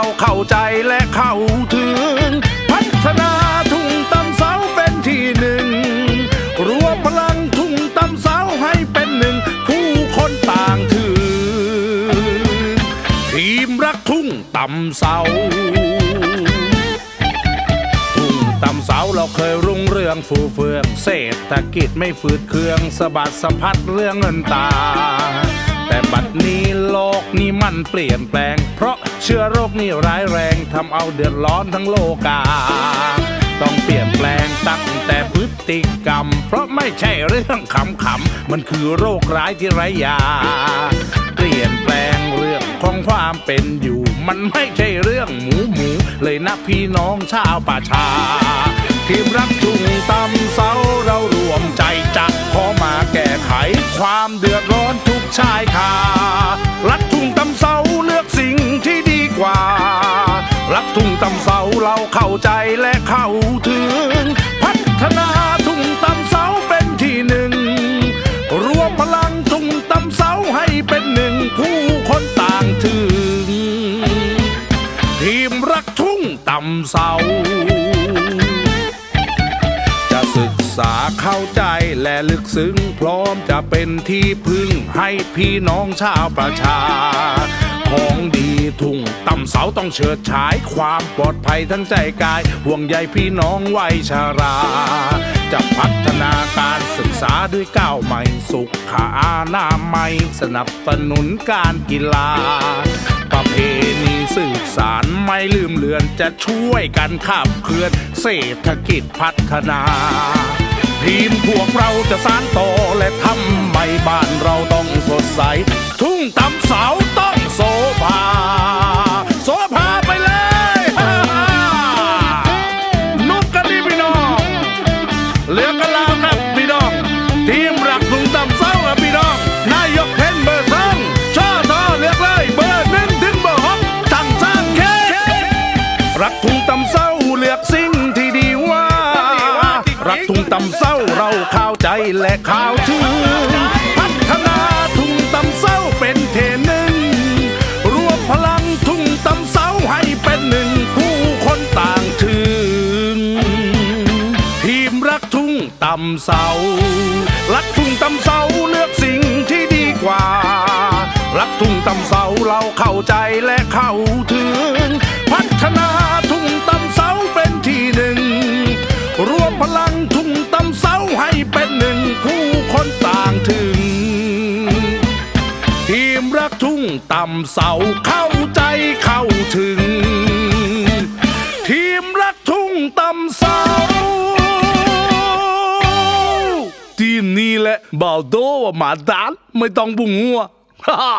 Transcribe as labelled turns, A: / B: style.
A: เราเข้าใจและเข้าถึง พัฒนาทุ่งตำเสาเป็นที่หนึ่ง รวมพลังทุ่งตำเสาให้เป็นหนึ่ง ผู้คนต่างถึงทีมรักทุ่งตำเสาทุ่งตำเสาเราเคยรุ่งเรืองฟูเฟือง เศรษฐกิจไม่ฝืดเคืองสะบัดสะพัดเรื่องเงินตา แต่บัดนี้โลกนี้มันเปลี่ยนแปลง เพราะ เชื้อโรคนี่ร้ายแรงทำเอาเดือดร้อนทั้งโลกา ต้องเปลี่ยนแปลงตั้งแต่พฤติกรรม เพราะไม่ใช่เรื่องขำๆมันคือโรคร้ายที่ไร้ยา เปลี่ยนแปลงเรื่องของความเป็นอยู่ มันไม่ใช่เรื่องหมูหมูเลยนะพี่น้องชาวป่าชา ทีมรักทุ่งตำเสาเรารวมใจจักพอมาแก้ไขความเดือดร้อน เข้าใจและเข้าถึง พัฒนาทุ่งตำเสาเป็นที่หนึ่ง รวมพลังทุ่งตำเสาให้เป็นหนึ่งผู้คนต่างถึง ทีมรักทุ่งตำเสาจะศึกษาเข้าใจและลึกซึ้ง พร้อมจะเป็นที่พึ่งให้พี่น้องชาวประชา ของดี ทุ่ง ต่ำเสาต้องเฉิดฉายความปลอดภัยทั้งใจกาย ห่วงใยพี่น้องวัยชารา จะพัฒนาการศึกษาด้วยก้าวใหม่ สุขอาณาไมัยสนับสนุนการกีฬา ประเพณีสืบสารไม่ลืมเลือนจะช่วยกันขับเคลื่อนเศรษฐกิจพัฒนาทีมพวกเราจะสานต่อและทำให้บ้านเราต้องสดใส ทุ่งตำ รักทุ่งตำเสาเลือกสิ่งที่ดีว่า รักทุ่งตำเศร้าเราเข้าใจและเข้าถึงพัฒนาทุ่งตำเศร้าเป็นเทหนึ่งรวมพลังทุ่งตำเศร้าให้เป็นหนึ่งผู้คนต่างถึงทีมรักทุ่งตำเศร้ารักทุ่งตำเศร้าเลือกสิ่งที่ดีกว่า รักทุ่งตำเศร้าเราเข้าใจและเข้าถึง พัฒนาทุ่งตำเศร้าเป็นที่หนึ่ง รวมพลังทุ่งตำเสาให้เป็นหนึ่งผู้คนต่างถึง ทีมรักทุ่งตำเสาเข้าใจเข้าถึง ทีมรักทุ่งตำเสาทีมนี้แหละบ่าวโดว่าหมาดานไม่ต้องบุงหัว ฮ่าฮ่า